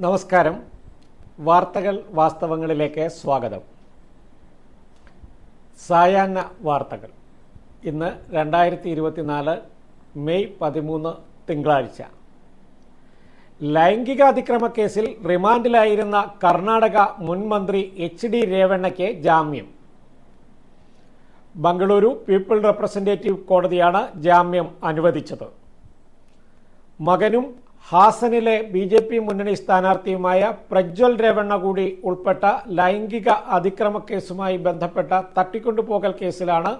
നമസ്കാരം. വാർത്തകൾ വാസ്തവങ്ങളിലേക്ക് സ്വാഗതം. സായാഹ്ന വാർത്തകൾ. ഇന്ന് രണ്ടായിരത്തി ഇരുപത്തിനാല് മെയ് പതിമൂന്ന് തിങ്കളാഴ്ച. ലൈംഗിക അതിക്രമ കേസിൽ റിമാൻഡിലായിരുന്ന കർണാടക മുൻ മന്ത്രി എച്ച് ഡി രേവണ്ണയ്ക്ക് ജാമ്യം. ബംഗളൂരു പീപ്പിൾ റെപ്രസെന്റേറ്റീവ് കോടതിയാണ് ജാമ്യം അനുവദിച്ചത്. മകനും ഹാസനിലെ ബി ജെ പി മുന്നണി സ്ഥാനാർത്ഥിയുമായ പ്രജ്വൽ രേവണ്ണ കൂടി ഉൾപ്പെട്ട ലൈംഗിക അതിക്രമ കേസുമായി ബന്ധപ്പെട്ട തട്ടിക്കൊണ്ടുപോകൽ കേസിലാണ്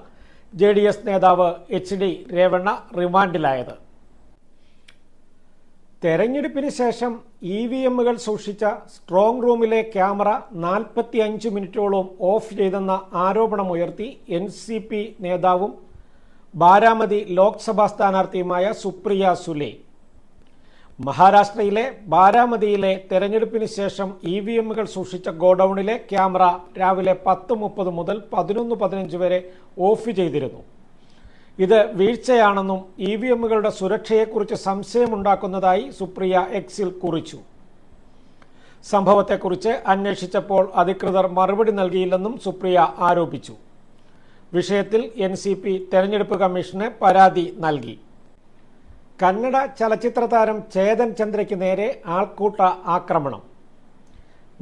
ജെ ഡി എസ് നേതാവ് എച്ച് ഡി രേവണ്ണ റിമാൻഡിലായത്. തെരഞ്ഞെടുപ്പിന് ശേഷം ഇ വി എമ്മുകൾ സൂക്ഷിച്ച സ്ട്രോങ് റൂമിലെ ക്യാമറ നാൽപ്പത്തി അഞ്ച് മിനിറ്റോളം ഓഫ് ചെയ്തെന്ന ആരോപണമുയർത്തി എൻ സി പി നേതാവും ബാരാമതി ലോക്സഭാ സ്ഥാനാർത്ഥിയുമായ സുപ്രിയ സുലെ. മഹാരാഷ്ട്രയിലെ ബാരാമതിയിലെ തെരഞ്ഞെടുപ്പിന് ശേഷം ഇ വി എമ്മുകൾ സൂക്ഷിച്ച ഗോഡൌണിലെ ക്യാമറ രാവിലെ പത്ത് മുപ്പത് മുതൽ പതിനൊന്ന് പതിനഞ്ച് വരെ ഓഫ് ചെയ്തിരുന്നു. ഇത് വീഴ്ചയാണെന്നും ഇ വി എമ്മുകളുടെ സുരക്ഷയെക്കുറിച്ച് സംശയമുണ്ടാക്കുന്നതായി സുപ്രിയ എക്സിൽ കുറിച്ചു. സംഭവത്തെക്കുറിച്ച് അന്വേഷിച്ചപ്പോൾ അധികൃതർ മറുപടി നൽകിയില്ലെന്നും സുപ്രിയ ആരോപിച്ചു. വിഷയത്തിൽ എൻ സി പി തെരഞ്ഞെടുപ്പ് കമ്മീഷന് പരാതി നൽകി. കന്നഡ ചലച്ചിത്ര താരം ചേതൻ ചന്ദ്രയ്ക്ക് നേരെ ആൾക്കൂട്ട ആക്രമണം.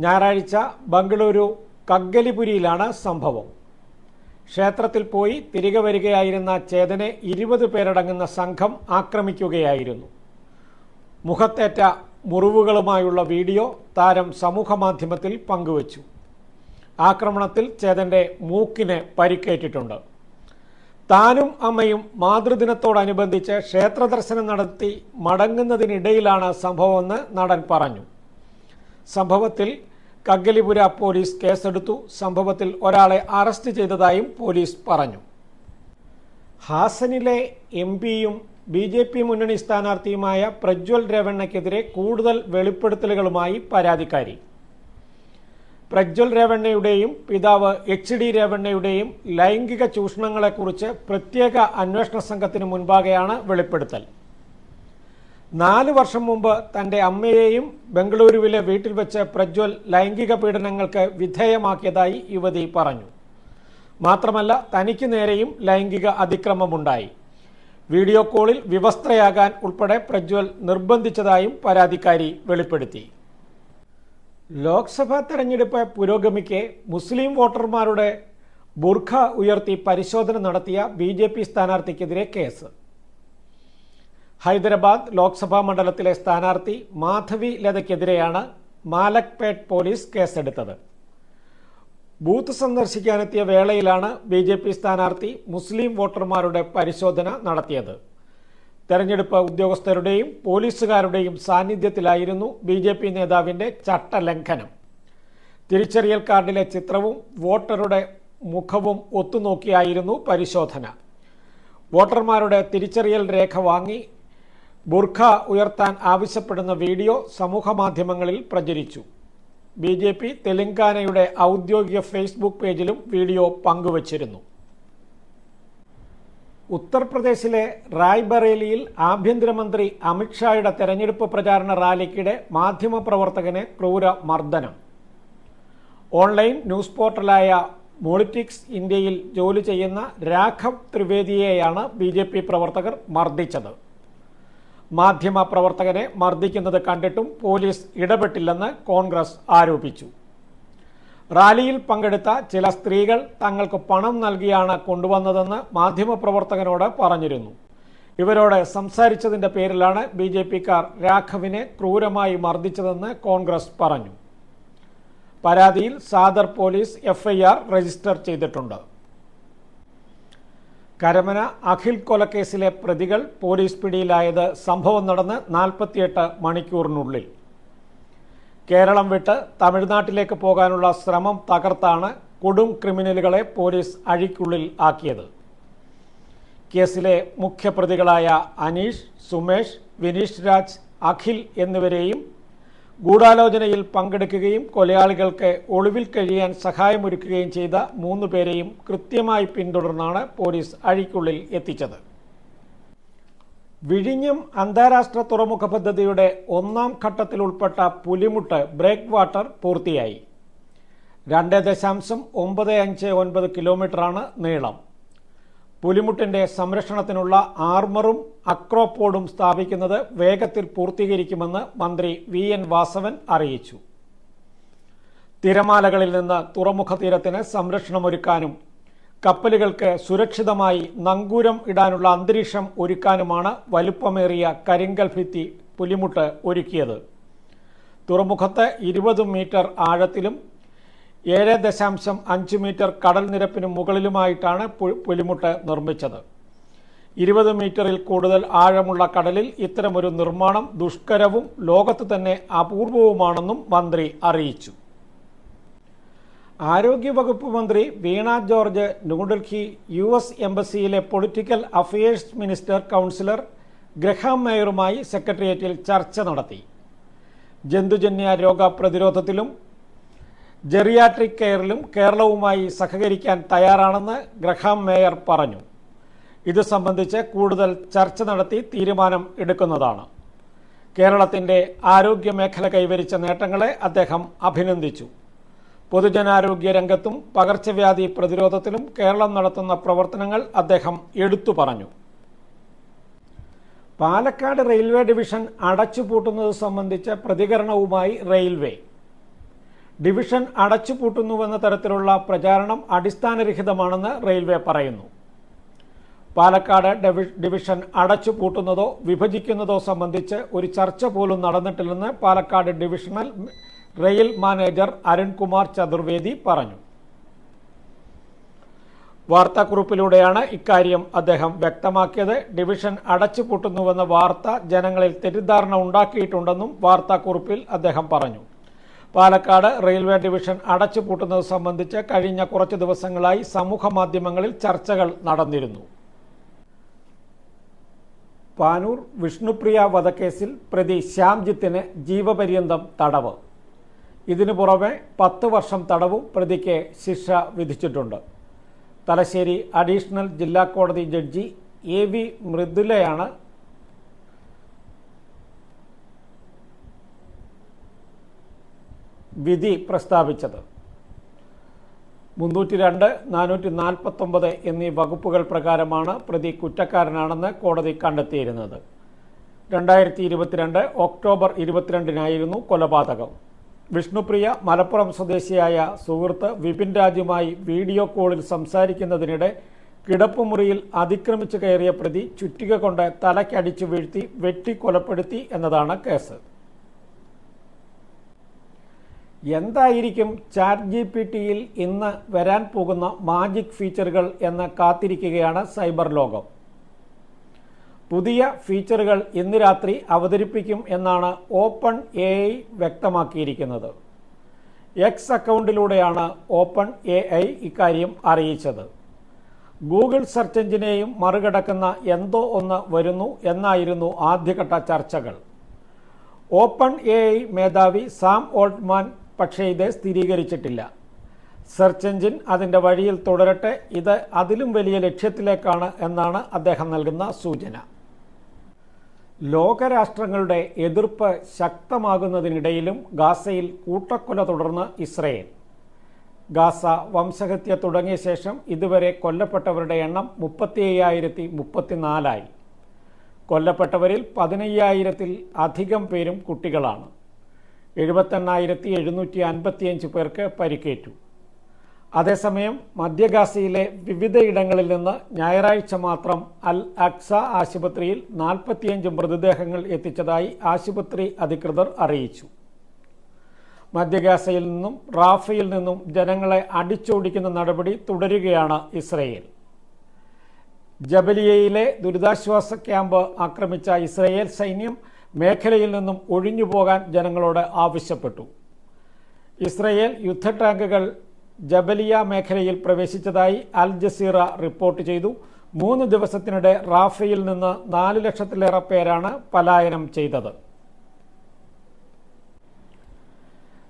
ഞായറാഴ്ച ബംഗളൂരു കഗ്ഗലിപുരിയിലാണ് സംഭവം. ക്ഷേത്രത്തിൽ പോയി തിരികെ വരികയായിരുന്ന ചേതനെ ഇരുപത് പേരടങ്ങുന്ന സംഘം ആക്രമിക്കുകയായിരുന്നു. മുഖത്തേറ്റ മുറിവുകളുമായുള്ള വീഡിയോ താരം സമൂഹമാധ്യമത്തിൽ പങ്കുവച്ചു. ആക്രമണത്തിൽ ചേതന്റെ മൂക്കിന് പരിക്കേറ്റിട്ടുണ്ട്. താനും അമ്മയും മാതൃദിനത്തോടനുബന്ധിച്ച് ക്ഷേത്ര ദർശനം നടത്തി മടങ്ങുന്നതിനിടയിലാണ് സംഭവമെന്ന് നടൻ പറഞ്ഞു. സംഭവത്തിൽ കഗ്ഗലിപുര പോലീസ് കേസെടുത്തു. സംഭവത്തിൽ ഒരാളെ അറസ്റ്റ് ചെയ്തതായും പോലീസ് പറഞ്ഞു. ഹാസനിലെ എം പിയും ബി ജെ പി മുന്നണി സ്ഥാനാർത്ഥിയുമായ പ്രജ്വൽ രേവണ്ണയ്ക്കെതിരെ കൂടുതൽ വെളിപ്പെടുത്തലുകളുമായി പരാതിക്കാരി. പ്രജ്വൽ രേവണ്ണയുടെയും പിതാവ് എച്ച് ഡി രേവണ്ണയുടെയും ലൈംഗിക ചൂഷണങ്ങളെക്കുറിച്ച് പ്രത്യേക അന്വേഷണ സംഘത്തിന് മുൻപാകെയാണ് വെളിപ്പെടുത്തൽ. നാല് വർഷം മുമ്പ് തന്റെ അമ്മയെയും ബംഗളൂരുവിലെ വീട്ടിൽ വെച്ച് പ്രജ്വൽ ലൈംഗിക പീഡനങ്ങൾക്ക് വിധേയമാക്കിയതായി യുവതി പറഞ്ഞു. മാത്രമല്ല തനിക്ക് നേരെയും ലൈംഗിക അതിക്രമമുണ്ടായി. വീഡിയോ കോളിൽ വിവസ്ത്രയാകാൻ ഉൾപ്പെടെ പ്രജ്വൽ നിർബന്ധിച്ചതായും പരാതിക്കാരി വെളിപ്പെടുത്തി. ലോക്സഭാ തെരഞ്ഞെടുപ്പ് പുരോഗമിക്കെ മുസ്ലിം വോട്ടർമാരുടെ ബുർഖ ഉയർത്തി പരിശോധന നടത്തിയ ബി ജെ പി സ്ഥാനാർത്ഥിക്കെതിരെ കേസ്. ഹൈദരാബാദ് ലോക്സഭാ മണ്ഡലത്തിലെ സ്ഥാനാർത്ഥി മാധവി ലതയ്ക്കെതിരെയാണ് മാലക്പേട്ട് പോലീസ് കേസെടുത്തത്. ബൂത്ത് സന്ദർശിക്കാനെത്തിയ വേളയിലാണ് ബി സ്ഥാനാർത്ഥി മുസ്ലിം വോട്ടർമാരുടെ പരിശോധന നടത്തിയത്. തെരഞ്ഞെടുപ്പ് ഉദ്യോഗസ്ഥരുടെയും പോലീസുകാരുടെയും സാന്നിധ്യത്തിലായിരുന്നു ബി ജെ പി നേതാവിന്റെ ചട്ടലംഘനം. തിരിച്ചറിയൽ കാർഡിലെ ചിത്രവും വോട്ടറുടെ മുഖവും ഒത്തുനോക്കിയായിരുന്നു പരിശോധന. വോട്ടർമാരുടെ തിരിച്ചറിയൽ രേഖ വാങ്ങി ബുർഖ ഉയർത്താൻ ആവശ്യപ്പെടുന്ന വീഡിയോ സമൂഹമാധ്യമങ്ങളിൽ പ്രചരിച്ചു. ബി ജെ പി തെലങ്കാനയുടെ ഔദ്യോഗിക ഫേസ്ബുക്ക് പേജിലും വീഡിയോ പങ്കുവച്ചിരുന്നു. ഉത്തർപ്രദേശിലെ റായ്ബറേലിയിൽ ആഭ്യന്തരമന്ത്രി അമിത്ഷായുടെ തെരഞ്ഞെടുപ്പ് പ്രചാരണ റാലിക്കിടെ മാധ്യമപ്രവർത്തകനെ ക്രൂര മർദ്ദനം ഓൺലൈൻ ന്യൂസ് പോർട്ടലായ മോളിറ്റിക്സ് ഇന്ത്യയിൽ ജോലി ചെയ്യുന്ന രാഘവ് ത്രിവേദിയെയാണ് ബി ജെ പി പ്രവർത്തകർ മർദ്ദിച്ചത്. മാധ്യമ പ്രവർത്തകനെ മർദ്ദിക്കുന്നത് കണ്ടിട്ടും പോലീസ് ഇടപെട്ടില്ലെന്ന് കോൺഗ്രസ് ആരോപിച്ചു. റാലിയിൽ പങ്കെടുത്ത ചില സ്ത്രീകൾ തങ്ങൾക്ക് പണം നൽകിയാണ് കൊണ്ടുവന്നതെന്ന് മാധ്യമപ്രവർത്തകനോട് പറഞ്ഞിരുന്നു. ഇവരോട് സംസാരിച്ചതിന്റെ പേരിലാണ് ബി ജെ പിക്കാർ രാഘവിനെ ക്രൂരമായി മർദ്ദിച്ചതെന്ന് കോൺഗ്രസ് പറഞ്ഞു. പരാതിയിൽ സാദർ പോലീസ് എഫ്ഐആർ രജിസ്റ്റർ ചെയ്തിട്ടുണ്ട്. കരമന അഖിൽ കൊലക്കേസിലെ പ്രതികൾ പോലീസ് പിടിയിലായത് സംഭവം നടന്ന് നാൽപ്പത്തിയെട്ട് മണിക്കൂറിനുള്ളിൽ. കേരളം വിട്ട് തമിഴ്നാട്ടിലേക്ക് പോകാനുള്ള ശ്രമം തകർത്താണ് കൊടും ക്രിമിനലുകളെ പോലീസ് അഴിക്കുള്ളിൽ ആക്കിയത്. കേസിലെ മുഖ്യപ്രതികളായ അനീഷ് സുമേഷ് വിനീഷ് രാജ് അഖിൽ എന്നിവരെയും ഗൂഢാലോചനയിൽ പങ്കെടുക്കുകയും കൊലയാളികൾക്ക് ഒളിവിൽ കഴിയാൻ സഹായമൊരുക്കുകയും ചെയ്ത മൂന്ന് പേരെയും കൃത്യമായി പിന്തുടർന്നാണ് പോലീസ് അഴിക്കുള്ളിൽ എത്തിച്ചത്. വിഴിഞ്ഞം അന്താരാഷ്ട്ര തുറമുഖ പദ്ധതിയുടെ ഒന്നാം ഘട്ടത്തിൽ ഉൾപ്പെട്ട പുലിമുട്ട് ബ്രേക്ക് വാട്ടർ പൂർത്തിയായി. രണ്ട് ദശാംശം ഒമ്പത് അഞ്ച് ഒൻപത് കിലോമീറ്ററാണ് നീളം. പുലിമുട്ടിന്റെ സംരക്ഷണത്തിനുള്ള ആർമറും അക്രോപോഡും സ്ഥാപിക്കുന്നത് വേഗത്തിൽ പൂർത്തീകരിക്കുമെന്ന് മന്ത്രി വി എൻ വാസവൻ അറിയിച്ചു. തിരമാലകളിൽ നിന്ന് തുറമുഖ തീരത്തിന് സംരക്ഷണമൊരുക്കാനും കപ്പലുകൾക്ക് സുരക്ഷിതമായി നങ്കൂരം ഇടാനുള്ള അന്തരീക്ഷം ഒരുക്കാനുമാണ് വലുപ്പമേറിയ കരിങ്കൽ ഭിത്തി പുലിമുട്ട് ഒരുക്കിയത്. തുറമുഖത്ത് ഇരുപത് മീറ്റർ ആഴത്തിലും ഏഴ് ദശാംശം അഞ്ച് മീറ്റർ കടൽ നിരപ്പിന് മുകളിലുമായിട്ടാണ് പുലിമുട്ട് നിർമ്മിച്ചത്. ഇരുപത് മീറ്ററിൽ കൂടുതൽ ആഴമുള്ള കടലിൽ ഇത്തരമൊരു നിർമ്മാണം ദുഷ്കരവും ലോകത്ത് തന്നെ അപൂർവവുമാണെന്നും മന്ത്രി അറിയിച്ചു. ആരോഗ്യവകുപ്പ് മന്ത്രി Veena George New Delhi U S എംബസിയിലെ political affairs minister counsellor Graham മേയറുമായി സെക്രട്ടേറിയറ്റിൽ ചർച്ച നടത്തി. ജന്തുജന്യ രോഗ പ്രതിരോധത്തിലും ജെറിയാട്രിക് കെയറിലും കേരളവുമായി സഹകരിക്കാൻ തയ്യാറാണെന്ന് ഗ്രഹാം മേയർ പറഞ്ഞു. ഇത് സംബന്ധിച്ച് കൂടുതൽ ചർച്ച നടത്തി തീരുമാനം എടുക്കുന്നതാണ്. കേരളത്തിന്റെ ആരോഗ്യ മേഖല കൈവരിച്ച നേട്ടങ്ങളെ അദ്ദേഹം അഭിനന്ദിച്ചു. പൊതുജനാരോഗ്യ രംഗത്തും പകർച്ചവ്യാധി പ്രതിരോധത്തിലും കേരളം നടത്തുന്ന പ്രവർത്തനങ്ങൾ അദ്ദേഹം എടുത്തു പറഞ്ഞു. പാലക്കാട് റെയിൽവേ ഡിവിഷൻ അടച്ചുപൂട്ടുന്നത് സംബന്ധിച്ച പ്രതികരണവുമായി റെയിൽവേ. ഡിവിഷൻ അടച്ചുപൂട്ടുന്നുവെന്ന തരത്തിലുള്ള പ്രചാരണം അടിസ്ഥാനരഹിതമാണെന്ന് റെയിൽവേ പറയുന്നു. പാലക്കാട് ഡിവിഷൻ അടച്ചുപൂട്ടുന്നതോ വിഭജിക്കുന്നതോ സംബന്ധിച്ച് ഒരു ചർച്ച പോലും നടന്നിട്ടില്ലെന്ന് Palakkad divisional rail manager Arunkumar Chaturvedi പറഞ്ഞു. വാർത്താക്കുറിപ്പിലൂടെയാണ് ഇക്കാര്യം അദ്ദേഹം വ്യക്തമാക്കിയത്. ഡിവിഷൻ അടച്ചുപൂട്ടുന്നുവെന്ന വാർത്ത ജനങ്ങളിൽ തെറ്റിദ്ധാരണ ഉണ്ടാക്കിയിട്ടുണ്ടെന്നും വാർത്താക്കുറിപ്പിൽ അദ്ദേഹം പറഞ്ഞു. പാലക്കാട് റെയിൽവേ ഡിവിഷൻ അടച്ചുപൂട്ടുന്നത് സംബന്ധിച്ച് കഴിഞ്ഞ കുറച്ച് ദിവസങ്ങളായി സമൂഹ മാധ്യമങ്ങളിൽ ചർച്ചകൾ നടന്നിരുന്നു. പാനൂർ വിഷ്ണുപ്രിയ വധക്കേസിൽ പ്രതി ശ്യാംജിത്തിന് ജീവപര്യന്തം തടവ്. ഇതിനു പുറമെ പത്ത് വർഷം തടവും പ്രതിക്ക് ശിക്ഷ വിധിച്ചിട്ടുണ്ട്. തലശ്ശേരി അഡീഷണൽ ജില്ലാ കോടതി ജഡ്ജി എ വി മൃദുലയാണ് വിധി പ്രസ്താവിച്ചത്. മുന്നൂറ്റി രണ്ട് നാനൂറ്റി നാൽപ്പത്തൊമ്പത് എന്നീ വകുപ്പുകൾ പ്രകാരമാണ് പ്രതി കുറ്റക്കാരനാണെന്ന് കോടതി കണ്ടെത്തിയിരുന്നത്. രണ്ടായിരത്തി ഇരുപത്തിരണ്ട് ഒക്ടോബർ ഇരുപത്തിരണ്ടിനായിരുന്നു കൊലപാതകം. വിഷ്ണുപ്രിയ മലപ്പുറം സ്വദേശിയായ സുഹൃത്ത് വിപിൻ രാജുമായി വീഡിയോ കോളിൽ സംസാരിക്കുന്നതിനിടെ കിടപ്പുമുറിയിൽ അതിക്രമിച്ചു കയറിയ പ്രതി ചുറ്റിക കൊണ്ട് തലയ്ക്കടിച്ചു വീഴ്ത്തി വെട്ടി കൊലപ്പെടുത്തി എന്നതാണ് കേസ്. എന്തായിരിക്കും ചാറ്റ് ജി പി ടിയിൽ ഇന്ന് വരാൻ പോകുന്ന മാജിക് ഫീച്ചറുകൾ എന്ന് കാത്തിരിക്കുകയാണ് സൈബർ ലോകം. പുതിയ ഫീച്ചറുകൾ ഇന്ന് രാത്രി അവതരിപ്പിക്കും എന്നാണ് ഓപ്പൺ എ ഐ വ്യക്തമാക്കിയിരിക്കുന്നത്. എക്സ് അക്കൗണ്ടിലൂടെയാണ് ഓപ്പൺ എ ഐ ഇക്കാര്യം അറിയിച്ചത്. ഗൂഗിൾ സെർച്ച് എഞ്ചിനെയും മറികടക്കുന്ന എന്തോ ഒന്ന് വരുന്നു എന്നായിരുന്നു ആദ്യഘട്ട ചർച്ചകൾ. ഓപ്പൺ എ ഐ മേധാവി സാം ഓൾട്ട്മാൻ പക്ഷേ ഇത് സ്ഥിരീകരിച്ചിട്ടില്ല. സെർച്ച് എഞ്ചിൻ അതിന്റെ വഴിയിൽ തുടരട്ടെ ഇത് അതിലും വലിയ ലക്ഷ്യത്തിലേക്കാണ് എന്നാണ് അദ്ദേഹം നൽകുന്ന സൂചന. ലോകരാഷ്ട്രങ്ങളുടെ എതിർപ്പ് ശക്തമാകുന്നതിനിടയിലും ഗാസയിൽ കൂട്ടക്കൊല തുടർന്ന് ഇസ്രയേൽ. ഗാസ വംശഹത്യ തുടങ്ങിയ ശേഷം ഇതുവരെ കൊല്ലപ്പെട്ടവരുടെ എണ്ണം മുപ്പത്തി അയ്യായിരത്തി മുപ്പത്തിനാലായി കൊല്ലപ്പെട്ടവരിൽ പതിനയ്യായിരത്തിൽ അധികം പേരും കുട്ടികളാണ്. എഴുപത്തെണ്ണായിരത്തി എഴുന്നൂറ്റി അൻപത്തിയഞ്ച് പേർക്ക് പരിക്കേറ്റു. അതേസമയം മധ്യഗാസയിലെ വിവിധയിടങ്ങളിൽ നിന്ന് ഞായറാഴ്ച മാത്രം അൽ അക്സ ആശുപത്രിയിൽ നാൽപ്പത്തിയഞ്ച് മൃതദേഹങ്ങൾ എത്തിച്ചതായി ആശുപത്രി അധികൃതർ അറിയിച്ചു. മധ്യഗാസയിൽ നിന്നും റാഫയിൽ നിന്നും ജനങ്ങളെ അടിച്ചോടിക്കുന്ന നടപടി തുടരുകയാണ് ഇസ്രയേൽ. ജബലിയയിലെ ദുരിതാശ്വാസ ക്യാമ്പ് ആക്രമിച്ച ഇസ്രയേൽ സൈന്യം മേഖലയിൽ നിന്നും ഒഴിഞ്ഞുപോകാൻ ജനങ്ങളോട് ആവശ്യപ്പെട്ടു. ഇസ്രയേൽ യുദ്ധ ടാങ്കുകൾ ജബലിയ മേഖലയിൽ പ്രവേശിച്ചതായി അൽ ജസീറ റിപ്പോർട്ട് ചെയ്തു. മൂന്ന് ദിവസത്തിനിടെ റാഫയിൽ നിന്ന് നാല് ലക്ഷത്തിലേറെ പേരാണ് പലായനം ചെയ്തത്.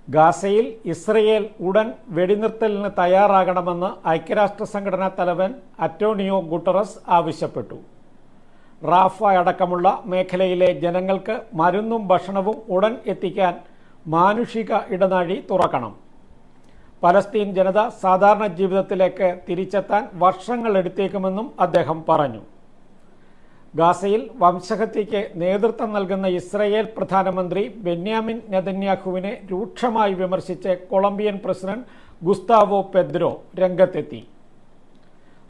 ഗാസയിൽ ഇസ്രയേൽ ഉടൻ വെടിനിർത്തലിന് തയ്യാറാകണമെന്ന് ഐക്യരാഷ്ട്ര സംഘടനാ തലവൻ അറ്റോണിയോ ഗുട്ടറസ് ആവശ്യപ്പെട്ടു. റാഫ അടക്കമുള്ള മേഖലയിലെ ജനങ്ങൾക്ക് മരുന്നും ഭക്ഷണവും ഉടൻ എത്തിക്കാൻ മാനുഷിക ഇടനാഴി തുറക്കണം. പലസ്തീൻ ജനത സാധാരണ ജീവിതത്തിലേക്ക് തിരിച്ചെത്താൻ വർഷങ്ങൾ എടുത്തേക്കുമെന്നും അദ്ദേഹം പറഞ്ഞു. ഗാസയിൽ വംശഹത്യയ്ക്ക് നേതൃത്വം നൽകുന്ന ഇസ്രയേൽ പ്രധാനമന്ത്രി ബെന്യാമിൻ നെതന്യാഹുവിനെ രൂക്ഷമായി വിമർശിച്ച് കൊളംബിയൻ പ്രസിഡന്റ് ഗുസ്താവോ പെദ്രോ രംഗത്തെത്തി.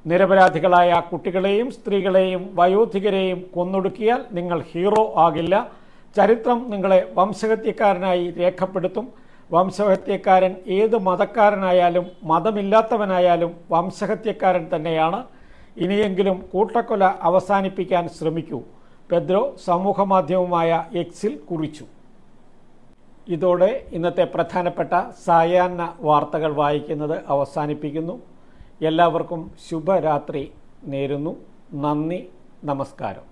നിരപരാധികളായ കുട്ടികളെയും സ്ത്രീകളെയും വയോധികരെയും കൊന്നൊടുക്കിയാൽ നിങ്ങൾ ഹീറോ ആകില്ല. ചരിത്രം നിങ്ങളെ വംശഹത്യക്കാരനായി രേഖപ്പെടുത്തും. വംശഹത്യക്കാരൻ ഏത് മതക്കാരനായാലും മതമില്ലാത്തവനായാലും വംശഹത്യക്കാരൻ തന്നെയാണ്. ഇനിയെങ്കിലും കൂട്ടക്കൊല അവസാനിപ്പിക്കാൻ ശ്രമിക്കൂ. പെദ്രോ സമൂഹമാധ്യമമായ എക്സിൽ കുറിച്ചു. ഇതോടെ ഇന്നത്തെ പ്രധാനപ്പെട്ട സായാഹ്ന വാർത്തകൾ വായിക്കുന്നത് അവസാനിപ്പിക്കുന്നു. എല്ലാവർക്കും ശുഭരാത്രി നേരുന്നു. നന്ദി നമസ്കാരം.